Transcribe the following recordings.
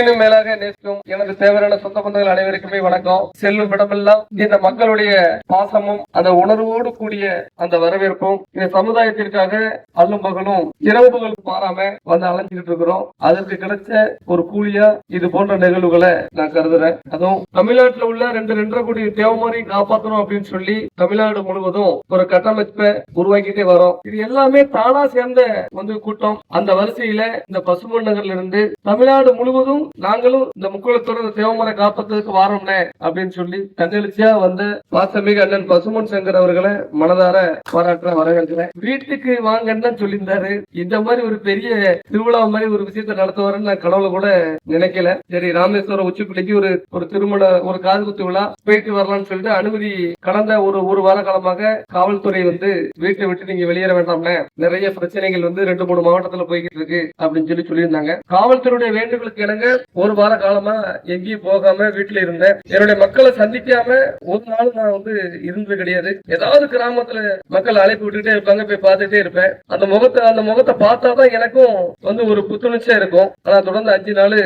இன்னும் மேலாக நேசிக்கும் எனது தேவையான சொந்த பந்தங்கள் அனைவருக்குமே வணக்கம். செல்லும் இடமெல்லாம் இந்த மக்களுடைய பாசமும் அந்த உணர்வோடு கூடிய அந்த வரவேற்பும் இந்த சமுதாயத்திற்காக அல்லும் பகலும் இரவு பகல் மாறாம வந்து அலைஞ்சிட்டு இருக்கிறோம். அதற்கு கிடைச்ச ஒரு கூலியா இது போன்ற நிகழ்வுகளை நான் கருதுறேன். அதுவும் தமிழ்நாட்டில் உள்ள ரெண்டு ரெண்டரை கோடி தேவமாரி காப்பாற்றணும் அப்படின்னு சொல்லி தமிழ்நாடு முழுவதும் ஒரு கட்டமைப்பை உருவாக்கிட்டே வரோம். இது எல்லாமே தானா சேர்ந்த வந்து கூட்டம். அந்த வரிசையில இந்த பசுமண்டங்கள்ல இருந்து தமிழ்நாடு முழுவதும் நாங்களும் இந்த முக்குளத்தோட தேவமர தேவமரை காப்பதற்கு வாரோம்னே அப்படின்னு சொல்லி தன்னெழுச்சியா வந்த வாசமிகு அண்ணன் பசுமன் சங்கர் அவர்களை மனதார பாராட்ட வரவேற்கிறேன். வீட்டுக்கு வாங்கன்னு தான் சொல்லியிருந்தாரு. இந்த மாதிரி ஒரு பெரிய திருவிழா மாதிரி ஒரு விஷயத்தை நடத்துவாருன்னு நான் கடவுளை கூட நினைக்கல. சரி ராமேஸ்வரம் உச்சிப்பிள்ளைக்கு ஒரு ஒரு திருமண ஒரு காது குத்து விழா போயிட்டு வரலாம்னு சொல்லிட்டு அனுமதி கடந்த ஒரு ஒரு வார காலமாக காவல்துறை வந்து வீட்டை விட்டு நீங்க வெளியேற வேண்டாம்னே நிறைய பிரச்சனைகள் வந்து ரெண்டு மூணு மாவட்டத்துல போய்கிட்டு இருக்கு அப்படின்னு சொல்லி சொல்லியிருந்தாங்க. காவல்துறையுடைய வேண்டுகளுக்கு இணங்க ஒரு வார காலமா எங்கேயும் போகாம வீட்டுல இருந்தேன். என்னுடைய மக்களை சந்திக்காம ஒரு நாள் நான் வந்து இருந்தது கிடையாது. ஏதாவது கிராமத்துல மக்கள் அழைப்பு விட்டுட்டே இருப்பாங்க போய் பார்த்துட்டே இருப்பேன். அந்த முகத்தை அந்த முகத்தை பார்த்தாதான் எனக்கும் வந்து ஒரு புத்துணர்ச்சியா இருக்கும். ஆனா தொடர்ந்து அஞ்சு நாள்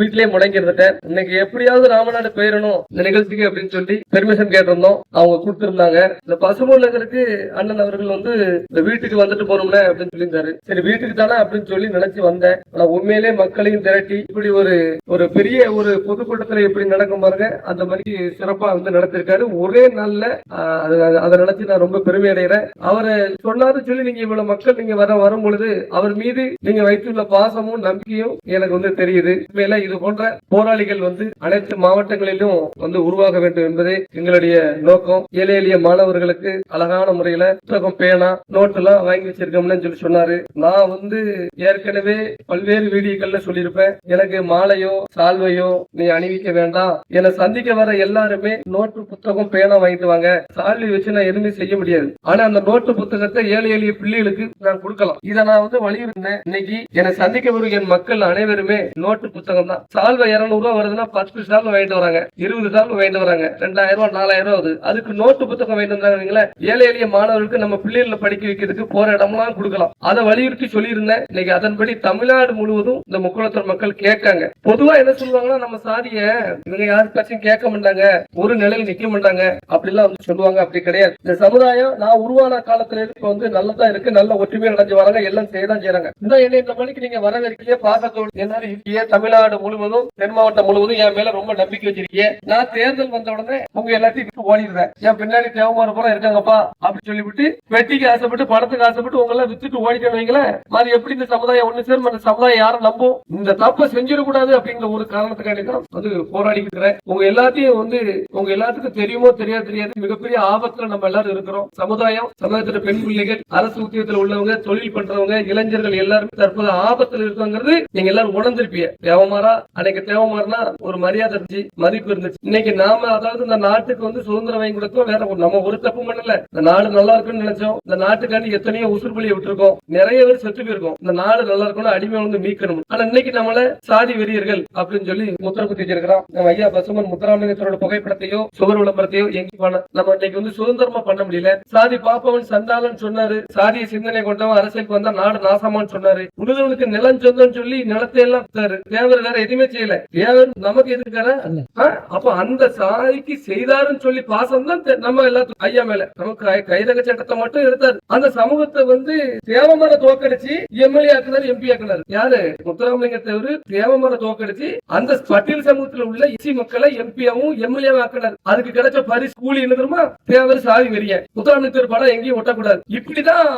வீட்லயே முடங்கி இருந்துட்டேன் இன்னைக்கு எப்படியாவது ராமநாடு போயிடணும் இந்த நிகழ்ச்சிக்கு அப்படின்னு சொல்லி பெர்மிஷன் கேட்டிருந்தோம். அவங்க கொடுத்திருந்தாங்க. இந்த பசுமூல் அண்ணன் அவர்கள் வந்து இந்த வீட்டுக்கு வந்துட்டு போனோம்ல அப்படின்னு சொல்லியிருந்தாரு. சரி வீட்டுக்கு தானே அப்படின்னு சொல்லி நினைச்சு வந்தேன். ஆனா உண்மையிலே மக்களையும் திரட்டி இப்படி ஒரு ஒரு பெரிய ஒரு பொதுக்கூட்டத்துல எப்படி நடக்கும் பாருங்க அந்த மாதிரி சிறப்பா வந்து நடத்திருக்காரு. ஒரே நாள்ல அதை நினைச்சு நான் ரொம்ப பெருமை அடைகிறேன். அவரை சொன்னாரு சொல்லி நீங்க இவ்வளவு மக்கள் நீங்க வர வரும் பொழுது அவர் மீது நீங்க வைத்துள்ள பாசமும் நம்பிக்கையும் எனக்கு வந்து தெரியுது. மேல இது போன்ற போராளிகள் வந்து அனைத்து மாவட்டங்களிலும் வந்து உருவாக வேண்டும் என்பதே எங்களுடைய நோக்கம். ஏழை எளிய மாணவர்களுக்கு அழகான முறையில புத்தகம் பேனா நோட் எல்லாம் வாங்கி வச்சிருக்கோம்னு சொல்லி சொன்னாரு. நான் வந்து ஏற்கனவே பல்வேறு வீடியோக்கள்ல சொல்லியிருப்பேன். எனக்கு மாலையோ சால்வையோ நீ அணிவிக்க வேண்டாம். என்னை சந்திக்க வர எல்லாருமே நோட்டு புத்தகம் பேனா வாங்கிட்டு வாங்க சால்வை வச்சு நான் எதுவுமே செய்ய முடியாது. ஆனா அந்த நோட்டு புத்தகத்தை ஏழை எளிய பிள்ளைகளுக்கு நான் கொடுக்கலாம். இதை நான் வந்து வலியுறுத்தினேன். இன்னைக்கு என்னை சந்திக்க வரும் என் மக்கள் அனைவருமே நோட்டு புத்தகம் தான். சால்வை இருநூறு ரூபா வருதுன்னா பத்து சால்வை வாங்கிட்டு வராங்க. இருபது சால்வை வாங்கிட்டு வராங்க. ரெண்டாயிரம் ரூபாய் நாலாயிரம் ரூபாய் ஆகுது. அதுக்கு நோட்டு புத்தகம் வாங்கிட்டு வந்தாங்க ஏழை எளிய மாணவர்களுக்கு நம்ம பிள்ளைகளை படிக்க வைக்கிறதுக்கு போற இடம்லாம் கொடுக்கலாம். அதை வலியுறுத்தி சொல்லியிருந்தேன். இன்னைக்கு அதன்படி தமிழ்நாடு முழுவதும் இந்த முக்குளத்தூர் மக்கள் கேட்காங்க. பொதுவா என்ன சொல்லுவாங்கன்னா நம்ம சாதிய இவங்க யாருக்காச்சும் கேட்க மாட்டாங்க ஒரு நிலையில் நிக்க மாட்டாங்க அப்படிலாம் வந்து சொல்லுவாங்க. அப்படி கிடையாது. இந்த சமுதாயம் நான் உருவான காலத்துல இருந்து வந்து நல்லதா இருக்கு நல்ல ஒற்றுமை அடைஞ்சு வராங்க எல்லாம் செய்யதான் செய்யறாங்க இந்த என்ன இந்த மணிக்கு நீங்க வரவேற்கிய பாசத்தோடு எல்லாரும் இருக்கிய. தமிழ்நாடு முழுவதும் தென் மாவட்டம் முழுவதும் என் மேல ரொம்ப நம்பிக்கை வச்சிருக்கீங்க நான் தேர்தல் வந்த உடனே உங்க எல்லாத்தையும் விட்டு ஓடிடுறேன் என் பின்னாடி தேவமான பூரா இருக்காங்கப்பா அப்படி சொல்லிவிட்டு வெட்டிக்கு ஆசைப்பட்டு பணத்துக்கு ஆசைப்பட்டு உங்களை வித்துட்டு ஓடிட்டேன்னு வைங்களேன். மாதிரி எப்படி இந்த சமுதாயம் ஒண்ணு சேரும் அந்த சமுதாயம் யாரும் நம்பும்? இந்த தப்பை செஞ்சிடக்கூடாது அப்படிங்கிற ஒரு காரணத்துக்காண்டி தான் வந்து போராடிக்கிட்டு இருக்கிறேன். உங்க எல்லாத்தையும் வந்து உங்க எல்லாத்துக்கும் தெரியுமோ தெரியாது தெரியாது மிகப்பெரிய ஆபத்துல நம்ம எல்லாரும் இருக்கிறோம். சமுதாயம் சமுதாயத்துல பெண் பிள்ளைகள் அரசு உத்தியத்துல உள்ளவங்க தொழில் பண்றவங்க இளைஞர்கள் எல்லாருமே தற்போது ஆபத்துல இருக்காங்கிறது நீங்க எல்லாரும் உணர்ந்திருப்பீங்க. தேவமாரா அன்னைக்கு தேவமாறனா ஒரு மரியாதை இருந்துச்சு மதிப்பு இருந்துச்சு. இன்னைக்கு நாம அதாவது இந்த நாட்டுக்கு வந்து சுதந்திரம் வாங்கி கொடுத்தோம் வேற ஒரு- நம்ம ஒரு தப்பு பண்ணல. இந்த நாடு நல்லா இருக்குன்னு நினைச்சோம். இந்த நாட்டுக்காண்டி எத்தனையோ உசுர் பலியை விட்டுருக்கோம். நிறைய பேர் செத்து போயிருக்கோம். இந்த நாடு நல்லா இருக்கணும் அடிமை வந்து மீட்கணும். ஆனா இன்னைக்கு நம்மள சாதி வெறியர்கள் அப்படின்னு சொல்லி முத்திர குத்தி வச்சிருக்கிறோம் நம்ம ஐயா பசுமன் முத்துராமலிங்கத்தோட புகைப்படத்தையோ சுவர் விளம்பரத்தையோ எங்கேயும் பண்ண நம்ம இன்னைக்கு வந்து சுதந்திரமா பண்ண முடியல. சாதி பாப்பவன் சண்டாளன் சொன்னாரு. சாதிய சிந்தனை கொண்டவன் அரசியலுக்கு வந்தா நாடு நாசமான்னு சொன்னாரு. உழுதவனுக்கு நிலம் சொந்தம்னு சொல்லி நிலத்தை எல்லாம். தேவர் வேற எதுவுமே செய்யல. தேவர் நமக்கு எதுக்கார அப்ப அந்த சாதிக்கு செய்தாருன்னு சொல்லி பாசம் தான் நம்ம எல்லாத்துக்கும் ஐயா மேல. நமக்கு கை- கைதக சட்டத்தை மட்டும் எடுத்தாரு. அந்த சமூகத்தை வந்து தேவமர தோக்கடிச்சு எம்எல்ஏ ஆக்குனாரு எம்பி ஆக்குனாரு. யாரு? முத்துராமலிங்க தேவர் தேவமர தோக்கடிச்சு அந்த பட்டியல் சமூகத்துல உள்ள இசி மக்களை எம்பியாவும் எம்எல்ஏ ஆக்கினார். அதுக்கு கிடைச்ச பரிசு கூலி என்ன தெரியுமா? தேவர் சாதி வெறிய. முத்துராமலிங்க படம் எங்கேயும் ஒட்டக்கூடாது. இப்படிதான்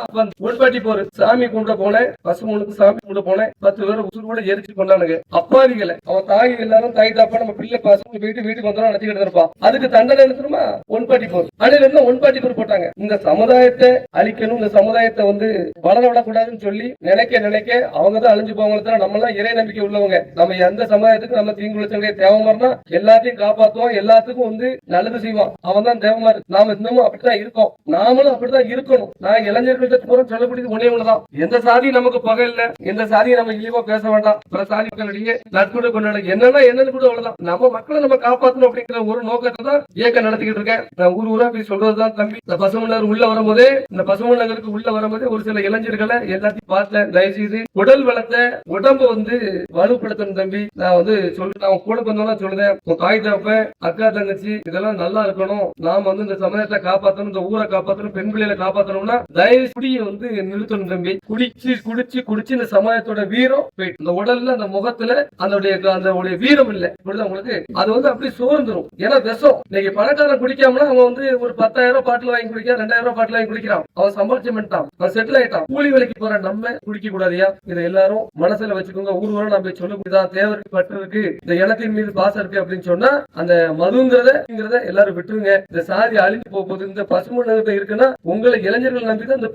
ஒன்பாட்டி போரு. சாமி கும்பிட போனேன். பசுமனுக்கு சாமி கும்பிட போனேன். பத்து பேர் உசுரோட எரிச்சு கொண்டானுங்க. அப்பாவிகளை. அவன் தாய் எல்லாரும் தாய் தாப்பா நம்ம பிள்ளை பசங்க போயிட்டு வீட்டுக்கு வந்தோம் நடத்திக்கிட்டு இருப்பான் அதுக்கு தண்டனை என்ன தெரியுமா? ஒன்பாட்டி போர். அடையில இருந்து ஒன்பாட்டி போர் போட்டாங்க. இந்த சமுதாயத்தை அழிக்கணும். இந்த சமுதாயத்தை வந்து வளர விடக்கூடாதுன்னு சொல்லி நினைக்க நினைக்க அவங்க தான் அழிஞ்சு போவாங்க தவிர நம்ம எல்லாம் இறை நம்பிக்கை உள்ளவங்க. நம்ம எந்த சமுதாயத்துக்கு நம்ம தீங்கு விளைச்சவங்க எல்லாத்தையும் காப்பாத்துவோம் எல்லாத்துக்கும் வந்து நல்லது செய்வான். அவன் தான் தேவமாரி நாம இன்னமும் அப்படித்தான் இருக்கோம். நாமளும் அப்படித்தான் இருக்கணும். நான் இளைஞர்கள்ட்ட பூரா சொல்லக்கூடியது ஒன்னே ஒண்ணுதான். எந்த சாதி நமக்கு பகை இல்ல. எந்த சாதியை நம்ம இழிவா பேச வேண்டாம். பிற சாதிகளிடையே மக்களிடையே கொண்டாட. என்னன்னா என்னன்னு கூட அவ்வளவுதான். நம்ம மக்களை நம்ம காப்பாத்தணும் அப்படிங்கிற ஒரு நோக்கத்தை தான் இயக்கம் நடத்திக்கிட்டு இருக்கேன். நான் ஊர் ஊரா போய் சொல்றதுதான் தம்பி. இந்த பசுமலர் உள்ள வரும்போதே இந்த பசுமன் நகருக்கு உள்ள வரும்போதே ஒரு சில இளைஞர்களை எல்லாத்தையும் பார்த்தேன் தயவு செய்து உடல் வளத்தை உடம்பு வந்து வலுப்படுத்த நிறுத்தணும் தம்பி. நான் வந்து சொல்றேன் அவன் கூட வந்தவங்க சொல்லுதேன் உன் தாய் தப்ப அக்கா தங்கச்சி இதெல்லாம் நல்லா இருக்கணும். நாம வந்து இந்த சமுதாயத்தை காப்பாத்தணும் இந்த ஊரை காப்பாத்தணும் பெண் பிள்ளைகளை காப்பாத்தணும்னா தயவு குடியை வந்து நிறுத்தணும் தம்பி. குடிச்சு குடிச்சு குடிச்சு இந்த சமுதாயத்தோட வீரம் போயிட்டு இந்த உடல்ல அந்த முகத்துல அதனுடைய அந்த வீரம் இல்ல. புரியுதா உங்களுக்கு? அது வந்து அப்படி சோர்ந்துரும். ஏன்னா விஷம். இன்னைக்கு பணக்காரன் குடிக்காமனா அவன் வந்து ஒரு பத்தாயிரம் ரூபாய் பாட்டில் வாங்கி குடிக்கிறான் ரெண்டாயிரம் ரூபாய் பாட்டில் வாங்கி குடிக்கிறான். அவன் சம்பாதிச்சு பண்ணிட்டான் அவன் செட்டில் ஆயிட்டான். கூலி வேலைக்கு போற நம்ம குடிக்க கூடாதியா இதை எல்லாரும் மனசுல வச்சுக்கோங்க. ஊர் ஊரா நம்ம சொல்லக்கூடியதா தேவருக்கு பற்று இருக்கு இந்த இனத்தின் மீது பாசம் இருக்கு அப்படின்னு சொன்னா அந்த மதுங்கிறத எல்லாரும் விட்டுருங்க. இந்த சாதி அழிஞ்சு போகும்போது போகுது இந்த பசுமண்டலத்தை இருக்குன்னா உங்களை இளைஞர்கள் நம்பி தான் இந்த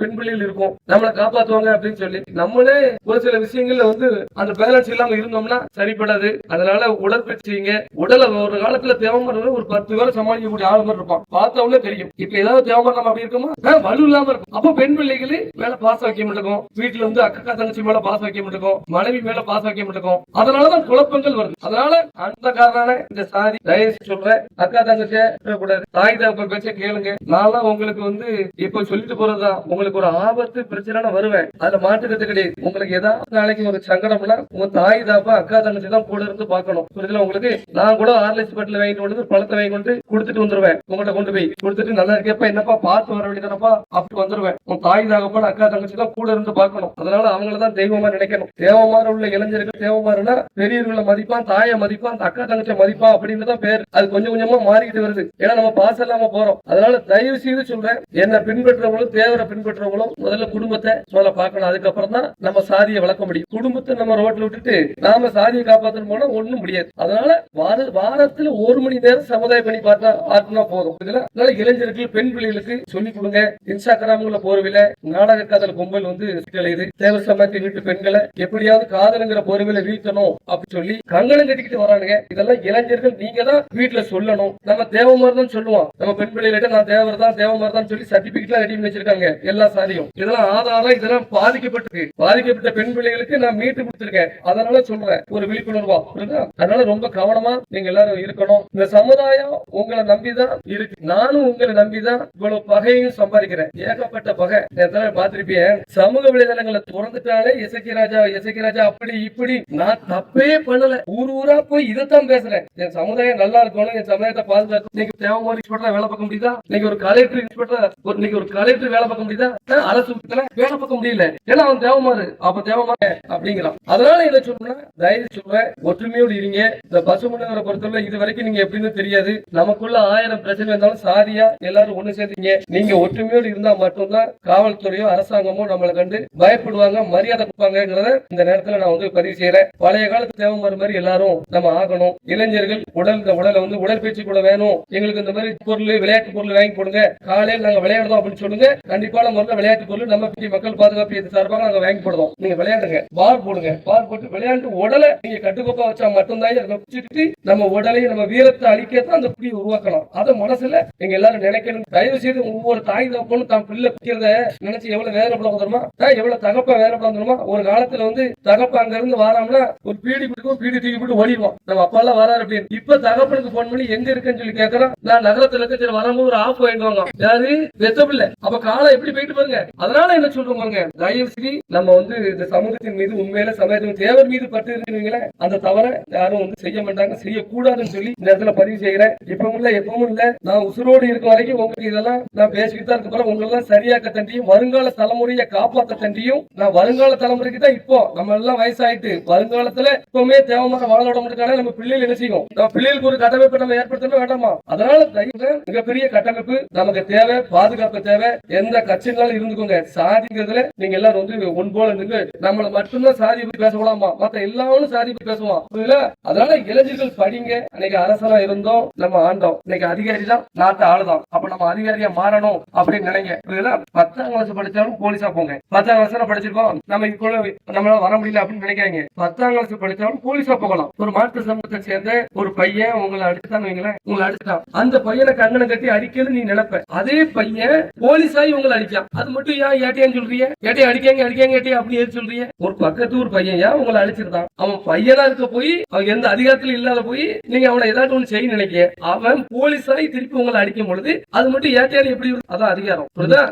இருக்கும். நம்மளை காப்பாத்துவாங்க அப்படின்னு சொல்லி. நம்மளே ஒரு சில விஷயங்கள்ல வந்து அந்த பேலன்ஸ் இல்லாம இருந்தோம்னா சரிப்படாது. அதனால உடற்பயிற்சிங்க. உடலை ஒரு காலத்துல தேவைப்படுறது ஒரு பத்து பேரை சமாளிக்கக்கூடிய ஆள் மாதிரி இருப்பான். பார்த்தவொடனே தெரியும். இப்ப ஏதாவது தேவமரம் நம்ம அப்படி இருக்குமா? வலு இல்லாம இருக்கும். அப்ப பெண் பிள்ளைகளே மேல பாசம் வைக்க மாட்டோம் வீட்டுல வந்து அக்கா தங்கச்சி மேல பாச வைக்க மாட்டோம் மனைவி மேல பாச வைக்க மாட்டோம் அதனாலதான் குழப்பங்கள் வருது. அதனால அந்த காரணம் இந்த சாதி தயவு சொல்றேன். அக்கா தங்கச்ச கூடாது தாய் தகப்பன் பேச்ச கேளுங்க. நான் உங்களுக்கு வந்து இப்ப சொல்லிட்டு போறதுதான். உங்களுக்கு ஒரு ஆபத்து பிரச்சனை வருவேன். அதுல மாட்டுக்கிறது கிடையாது. உங்களுக்கு ஏதாவது நாளைக்கு ஒரு சங்கடம்னா உங்க தாய் தாப்பா அக்கா தங்கச்சி தான் கூட இருந்து பார்க்கணும். புரியுதுல உங்களுக்கு? நான் கூட ஆர்லிஸ் பட்டில வாங்கிட்டு வந்து பழத்தை வாங்கி கொண்டு கொடுத்துட்டு வந்துருவேன். உங்கள்ட்ட கொண்டு போய் கொடுத்துட்டு நல்லா இருக்கப்ப என்னப்பா பார்த்து வர வேண்டியதானப்பா? அப்படி வந்துருவேன். உன் தாய் தாகப்பா அக்கா தங்கச்சி தான் கூட இருந்து பார்க்கணும். அதனால அவங்கள தான் தெய்வமா நினைக்கணும். தேவமாறு உள்ள இளைஞர்கள் தேவமாறுனா பெரியவர்களை மதிப்பான் தாயை மதிப்பான் அக்கா தங்கச்சியை மதிப்பான் அப்படின்னு தான் பேர். அது கொஞ்சம் கொஞ்சமா மாறிக்கிட்டு வருது. ஏன்னா நம்ம பாசம் இல்லாம போறோம். அதனால தயவு செய்து சொல்றேன் என்ன பின்பற்றவங்களும் தேவரை பின்பற்றவங்களும் முதல்ல குடும்பத்தை முதல்ல பார்க்கணும். அதுக்கப்புறம் தான் நம்ம சாதியை வளர்க்க முடியும். குடும்பத்தை நம்ம ரோட்ல விட்டுட்டு நாம சாதியை காப்பாத்தணும் போனா ஒண்ணும் முடியாது. அதனால வார வாரத்துல ஒரு மணி நேரம் சமுதாய பணி பார்த்தா ஆட்டினா போதும். இதுல அதனால இளைஞர்கள் பெண் பிள்ளைகளுக்கு சொல்லி கொடுங்க. இன்ஸ்டாகிராம்ல போர்வில நாடக காதல் கும்பல் வந்து தேவர் சமாதி வீட்டு பெண்களை எப்படியாவது காதலுங்கிற போர்வில வீழ்த்தணும். அப்படி சொல்லி கங்கணம் கட்டிக்கிட்டு வரானுங்க. இதெல்லாம் இளைஞர்கள் நீங்க தான் வீட்டுல சொல்லணும். நம்ம தேவமாரி தான் சொல்லுவோம் நம்ம பெண் பிள்ளைகிட்ட நான் தேவர் தான் தேவமாரி தான் சொல்லி சர்டிபிகேட் எல்லாம் ரெடி பண்ணி வச்சிருக்காங்க எல்லா சாரியும் இதெல்லாம் ஆதாரம் இதெல்லாம் பாதிக்கப்பட்டிருக்கு. பாதிக்கப்பட்ட பெண் பிள்ளைகளுக்கு நான் மீட்டு கொடுத்திருக்கேன். அதனால சொல்றேன். ஒரு விழிப்புணர்வா. அதனால ரொம்ப கவனமா நீங்க எல்லாரும் இருக்கணும். இந்த சமுதாயம் உங்களை நம்பிதான் இருக்கு. நானும் உங்களை நம்பிதான் இவ்வளவு பகையும் சம்பாதிக்கிறேன். ஏகப்பட்ட பகை. எத்தனை பார்த்திருப்பேன். சமூக வலைதளங்களை திறந்துட்டாலே இசக்கி ராஜா இசக்கி ராஜா அப்படி இப்படி நான் தப்பே பண்ணல. ஊர் ஊரா போய் இதைத்தான் பேசுறேன். என் சமுதாயம் நல்லா இருக்கணும் என் சமுதாயத்தை பாதுகாக்கணும் இன்னைக்கு தேவமாரி இன்ஸ்பெக்டரா வேலை பார்க்க முடியுதா? இன்னைக்கு ஒரு கலெக்டர் இன்ஸ்பெக்டர் ஒரு இன்னைக்கு ஒரு கலெக்டர் வேலை பார்க்க முடியுதா? அரசு வேலை பார்க்க முடியல. ஏன்னா அவன் தேவமாறு அப்ப தேவமாறு அப்படிங்கிறான். அதனால என்ன சொல்றேன்னா தயவு சொல்றேன் ஒற்றுமையோடு இருங்க. இந்த பசு முன்னவரை பொறுத்தவரை இது வரைக்கும் நீங்க எப்படின்னு தெரியாது. நமக்குள்ள ஆயிரம் பிரச்சனை இருந்தாலும் சாரியா எல்லாரும் ஒண்ணு சேர்த்தீங்க நீங்க ஒற்றுமையோடு இருந்தா மட்டும்தான் காவல்துறையோ அரசாங்கமோ நம்மளை கண்டு பயப்படுவாங்க மரியாதை கொடுப்பாங்கிறத இந்த நேரத்துல நான் வந்து பதிவு செய்யறேன் பழைய பழைய காலத்து தேவமாறு மாதிரி எல்லாரும் நம்ம ஆகணும். இளைஞர்கள் உடல் இந்த உடலை வந்து உடற்பயிற்சி கூட வேணும். எங்களுக்கு இந்த மாதிரி பொருள் விளையாட்டு பொருள் வாங்கி கொடுங்க. காலையில் நாங்க விளையாடுறோம் அப்படின்னு சொல்லுங்க. கண்டிப்பான முறையில் விளையாட்டு பொருள் நம்ம மக்கள் பாதுகாப்பு இது சார்பாக நாங்க வாங்கி போடுறோம் நீங்க விளையாடுங்க. பார் போடுங்க. பார் போட்டு விளையாண்டு உடலை நீங்க கட்டுக்கோப்பா வச்சா மட்டும்தான் நம்ம உடலையும் நம்ம வீரத்தை அழிக்கத்தான் அந்த புடியை உருவாக்கலாம் அதை மனசுல நீங்க எல்லாரும் நினைக்கணும். தயவு செய்து ஒவ்வொரு தாய் தப்பனும் தான் பிள்ளை பிடிக்கிறத நினைச்சு எவ்வளவு வேதனைப்பட வந்துருமா எவ்வளவு தகப்பா வேதனைப்பட வந்துருமா ஒரு காலத்துல வந்து தகப்பா அங்க இருந்து வராமனா ஒரு பீடி பிடிக்கும் பீடி தூக்கி போட்டு ஓடிடுவோம். நம்ம அப்பா எல்லாம் வராரு அப்படின்னு. இப்ப தகப்பனுக்கு போன் பண்ணி எங்க இருக்குன்னு சொல்லி கேக்குறோம் நான் நகரத்துல இருக்க சரி வரும்போது ஒரு ஆஃப் வாங்கிடுவாங்க யாரு? வெத்த அப்ப காலம் எப்படி போயிட்டு பாருங்க. அதனால என்ன சொல்றோம் பாருங்க. தயவு செய்து நம்ம வந்து இந்த சமூகத்தின் மீது உண்மையில சமயத்தின் தேவர் மீது பட்டு இருக்குவீங்களே அந்த தவற யாரும் வந்து செய்ய மாட்டாங்க செய்யக்கூடாதுன்னு சொல்லி இந்த இடத்துல பதிவு செய்யறேன். இப்பவும் இல்ல எப்பவும் இல்ல. நான் உசுரோடு இருக்க வரைக்கும் உங்களுக்கு இதெல்லாம் நான் பேசிக்கிட்டு தான் இருக்க போறேன். உங்களெல்லாம் சரியாக்க தண்டியும் வருங்கால தலைமுறையை காப்பாத்த தண்டியும் நான் வருங்கால தலைமுறைக்கு தான் இப்போ நம்ம எல்லாம் வயசாயிட்டு வருங்காலத்துல இடத்துல எப்பவுமே தேவமாக வாழ விடமுடிக்கான நம்ம பிள்ளைகள் என்ன செய்யும் நம்ம பிள்ளைகளுக்கு ஒரு கட்டமைப்பு நம்ம ஏற்படுத்தணும் வேண்டாமா? அதனால தயவு மிகப்பெரிய கட்டமைப்பு நமக்கு தேவை பாதுகாப்பு தேவை. எந்த கட்சினாலும் இருந்துக்கோங்க. சாதிங்கிறதுல நீங்க எல்லாரும் வந்து ஒன் போல நின்று நம்மள மட்டும்தான் சாதி பத்தி பேசலாமா மத்த எல்லாரும் சாதி பத்தி பேசுவோம்? அதனால இளைஞர்கள் படிங்க. அன்னைக்கு அரசனா இருந்தோம். நம்ம ஆண்டோம். இன்னைக்கு அதிகாரி தான். நாட்டு ஆளுதான். அப்ப நம்ம அதிகாரியா மாறணும் அப்படின்னு நினைங்க. பத்தாம் கிளாஸ் படிச்சாலும் போலீஸா போங்க. பத்தாம் கிளாஸ் படிச்சிருக்கோம். நம்ம இப்போ நம்மளால வர முடியல அப்படின்னு நினைக்காங்க பத்தாம் கிளாஸ் படிச்சாலும் போலீஸா போகலாம். ஒரு மாற்று சமூகத்தை சேர்ந்த ஒரு பையன் உங்களை அடிச்சுட்டான்னு வைங்களேன் உங்களை அடிச்சுட்டான். அந்த பையனை கண்ணனை கட்டி அடிக்கிறது நீ நினைப்ப. அதே பையன் போலீஸாய் உங்களை அடிச்சான் அது மட்டும் ஏன் ஏட்டையான்னு சொல்றீங்க? ஏட்டையா அடிக்காங்க அடிக்காங்க ஏட்டையா அப்படி எது சொல்றீங்க? ஒரு பக்கத்து ஒரு பையன் ஏன் உங்களை அடிச்சிருந்தான்? அவன் பையனா இருக்க போய் அவன் எந்த அதிகாரத்துல இல்லாத போய் நீங்க அவனை ஏதாவது ஒண்ணு செய்ய நினைக்க அவன் போலீஸாய் திருப்பி உங்களை அடிக்கும் பொழுது அது மட்டும் ஏட்டையாடு எப்படி அதான் அதிகாரம். புரியுதா?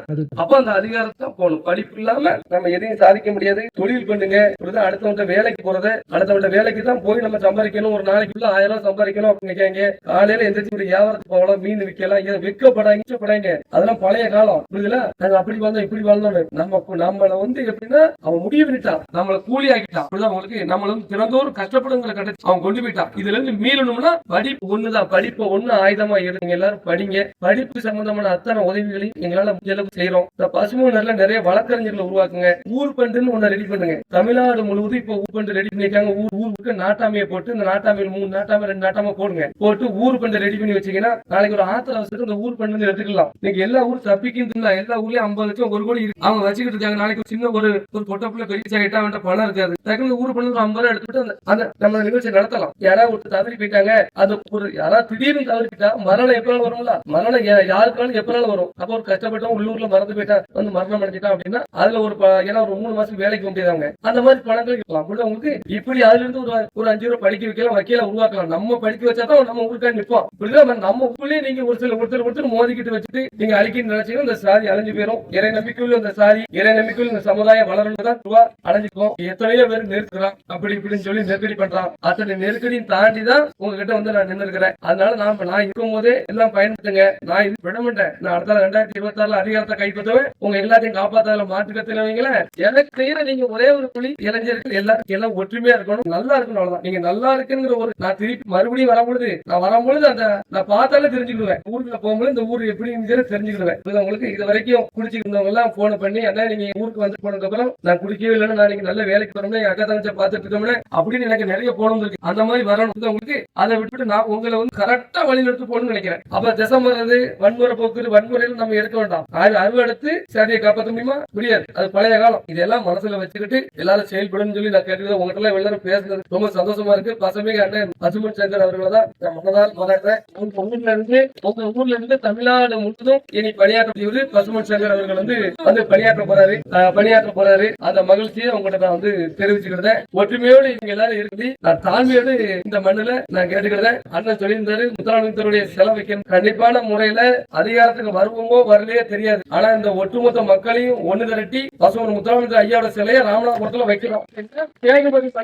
அப்ப அந்த அதிகாரத்தை போகணும். படிப்பு இல்லாம நம்ம எதையும் சாதிக்க முடியாது. தொழில் பண்ணுங்க. புரியுதா? அடுத்தவங்க வேலைக்கு போறத அடுத்தவங்க வேலைக்கு தான் போய் நம்ம சம்பாதிக்கணும். ஒரு நாளைக்குள்ள ஆயிரம் ரூபாய் சம்பாதிக்கணும் அப்படின்னு கேங்க காலையில எந்திரிச்சு ஒரு வியாபாரத்துக்கு போகலாம். மீன் விற்கலாம். இதை விற்கப்படாங்க இச்சப்படாங்க அதெல்லாம் பழைய காலம். புரியுதுல? நாங்க அப்படி வாழ்ந்தோம் இப்படி வாழ்ந்தோம் நம்ம நம்மள வந்து எப்படின்னா அவன் முடிவு பண்ணிட்டான். நம்மள கூலி ஆக்கிட்டான். அப்படிதான் அவங்களுக்கு நம்மள வந்து தினந்தோறும் கஷ்டப்படுங்கிற கட்டத்தை அவன் கொண்டு போயிட்டான். இதுல இருந்து மீளணும்னா படிப்பு ஒண்ணுதான். படிப்பு ஒண்ணு ஆயுதமா இருங்க எல்லாரும் படிங்க. படிப்பு சம்பந்தமான அத்தனை உதவிகளையும் எங்களால முடிஞ்ச அளவுக்கு செய்யறோம். இந்த பசுமை நிறைய வழக்கறிஞர்களை உருவாக்குங்க. ஊர் பண்டுன்னு ஒன்னு ரெடி பண்ணுங்க. தமிழ்நாடு முழுவதும் இப்போ ஊர் பண்டு ரெடி பண்ணிருக்காங்க. ஊர் ஊருக்கு நாட்டாமையை போட்டு இந்த நாட்டாமையில் மூணு நாட்டாமை ரெண்டு நாட்டாமை போடுங்க. போட்டு ஊர் பண்டை ரெடி பண்ணி வச்சீங்கன்னா நாளைக்கு ஒரு ஆத்திர அவசரத்துக்கு இந்த ஊர் பண்டை எடுத்துக்கலாம். இன்னைக்கு எல்லா ஊரும் தப்பிக்கின்றா எல்லா ஊர்லயும் ஐம்பது லட்சம் ஒரு கோடி இருக்கு. அவங்க வச்சுக்கிட்டு இருக்காங்க. நாளைக்கு ஒரு சின்ன ஒரு ஒரு பொட்டப்புல பெரிய ஆகிட்டா அவன் பணம் இருக்காது. டக்குனு ஊர் பண்ணி ஒரு ஐம்பது ரூபா எடுத்துட்டு அந்த- நம்ம நிகழ்ச்சி நடத்தலாம். யாராவது ஒரு தவறி போயிட்டாங்க. அது ஒரு யாராவது திடீர்னு தவறிக்கிட்டா மரணம் எப்பனாலும் வரும்ல. மரணம் யா- யாருக்காலும் எப்பனாலும் வரும். அப்போ ஒரு கஷ்டப்பட்டவன் உள்ளூர்ல மறந்து போயிட்டா வந்து மரணம் அடைஞ்சிட்டான் அப்படின்னா அதுல ஒரு ஏன்னா ஒரு மூணு மாசம் வேலைக்கு போக முடியாதவங்க அந்த மாதிரி பணங்கள் இருக்கலாம். உங்களுக்கு இப்படி அதுல இருந்து ஒரு ஒரு அஞ்சு ரூபாய் படிக்க வைக்கலாம் வக்கீல உருவாக்கலாம். நம்ம படிக்க வச்சா தான் நம்ம ஊருக்கா நிற்போம் இப்படிதான் நம்ம ஊர்லயே நீங்க ஒரு சில ஒருத்தர் ஒருத்தர் மோதிக்கிட்டு வச்சுட்டு நீங்க அழிக்கணும்னு நினைச்சீங்கன்னா இந்த சாதி அழிஞ்சு போயிடும் இறை நம்பிக்கையில் இந்த சாதி இறை நம்பிக்கையில் இந்த சமுதாயம் வளரணும் தான் ரூபா அடைஞ்சுக்கும் எத்தனையோ பேர் நிறுத்துறான் அப்படி இப்படின்னு சொல்லி நெருக்கடி பண்றான். அத்தனை நெருக்கடியும் தாண்டி தான் உங்ககிட்ட வந்து நான் நின்று இருக்கிறேன் அதனால நான் நான் இருக்கும் போதே எல்லாம் பயன்படுத்துங்க. நான் இது விட மாட்டேன். நான் அடுத்த ரெண்டாயிரத்தி இருபத்தி ஆறுல அதிகாரத்தை கைப்பற்றுவேன் உங்க எல்லாத்தையும் காப்பாத்தாத மாற்றுக்கத்துல வைங்களேன். எனக்கு நீங்க ஒரே ஒரு புள்ளி இளைஞர்கள் எல்லாருக்கும் எல்லாம் ஒற்றுமையா இருக்கணும். நல்லா இருக்கணும் அவ்வளவுதான். நீங்க நல்லா இருக்குங்கிற ஒரு நான் திருப்பி மறுபடியும் வரும்பொழுது நான் வரும்பொழுது அந்த நான் பார்த்தாலே தெரிஞ்சுக்கிடுவேன். ஊருக்கு போகும்போது இந்த ஊர் எப்படிங்கிறத தெரிஞ்சுக்கிடுவேன். இது உங்களுக்கு இது வரைக்கும் குடிச்சிட்டு இருந்தவங்க எல்லாம் போன் பண்ணி அண்ணா நீங்க ஊருக்கு வந்து போனதுக்கு அப்புறம் நான் குடிக்கவே இல்லைன்னு நான் நீங்க நல்ல வேலைக்கு வரணும் என் அக்கா தங்கச்ச பார்த்துட்டு இருக்கோம்னு அப்படின்னு எனக்கு நிறைய போனது இருக்கு அந்த மாதிரி வரணும். உங்களுக்கு அதை விட்டுட்டு நான் உங்களை வந்து கரெக்டா வழி நடத்து போகணும்னு நினைக்கிறேன். அப்ப திசம்பர் வன்முறை போக்கு வன்முறையில நம்ம எடுக்க வேண்டாம். அது அறுவெடுத்து சேதையை காப்பாற்ற முடியுமா? முடியாது. அது பழைய காலம். இதெல்லாம் மனசுல வச்சுக்கிட்டு எல்லாரும் செயல்படும் சொல்லி நான் கேட்டுக்கிறேன். உங்ககிட்ட எல்லாரும் பேசுறது ரொம்ப சந்தோஷமா இருக்கு. பசுமைக்கு அண்ணன் பசுமன் சங்கர் அவர்களை தான் நான் மனதால் பாராட்டுறேன் உங்க ஊர்ல இருந்து உங்க ஊர்ல இருந்து தமிழ்நாடு முழுவதும் இனி பணியாற்றக்கூடியவர் பசுமன் சங்கர் அவர்கள் வந்து வந்து பணியாற்ற போறாரு. பணியாற்ற போறாரு. அந்த மகிழ்ச்சியை உங்கள்கிட்ட நான் வந்து தெரிவிச்சுக்கிறேன். ஒற்றுமையோடு நீங்க எல்லாரும் இருக்குது நான் தாழ்மையோடு இந்த மண்ணுல நான் கேட்டுக்கிறேன். அண்ணன் சொல்லியிருந்தாரு முதலமைச்சருடைய செலவு வைக்கணும். கண்டிப்பான முறையில அதிகாரத்துக்கு வருவோமோ வரலையோ தெரியாது. ஆனா இந்த ஒட்டுமொத்த மக்களையும் ஒண்ணு திரட்டி பசுமன் முதலமைச்சர் ஐயாவோட சிலையை ராமநாதபுரத்துல வைக்கிறோம்.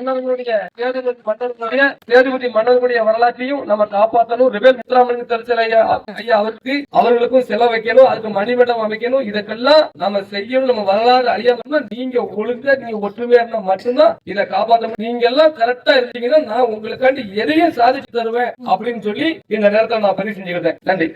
மன்னர்களுடைய மன்னர்களுடைய மன்னர்களுடைய வரலாற்றையும் நம்ம காப்பாற்றணும் ரிபேல் முத்துராமலிங்க ஐயா அவருக்கு அவர்களுக்கும் செலவு வைக்கணும் அதுக்கு மணிமண்டம் அமைக்கணும். இதுக்கெல்லாம் நம்ம செய்யணும் நம்ம வரலாறு அழியாம நீங்க ஒழுங்கா நீங்க ஒற்றுமையா இருந்தா மட்டும்தான் இதை காப்பாற்ற முடியும். நீங்க எல்லாம் கரெக்டா இருந்தீங்கன்னா நான் உங்களுக்காண்டி எதையும் சாதிச்சு தருவேன் அப்படின்னு சொல்லி இந்த நேரத்தை நான் பதிவு செஞ்சுக்கிறேன். நன்றி.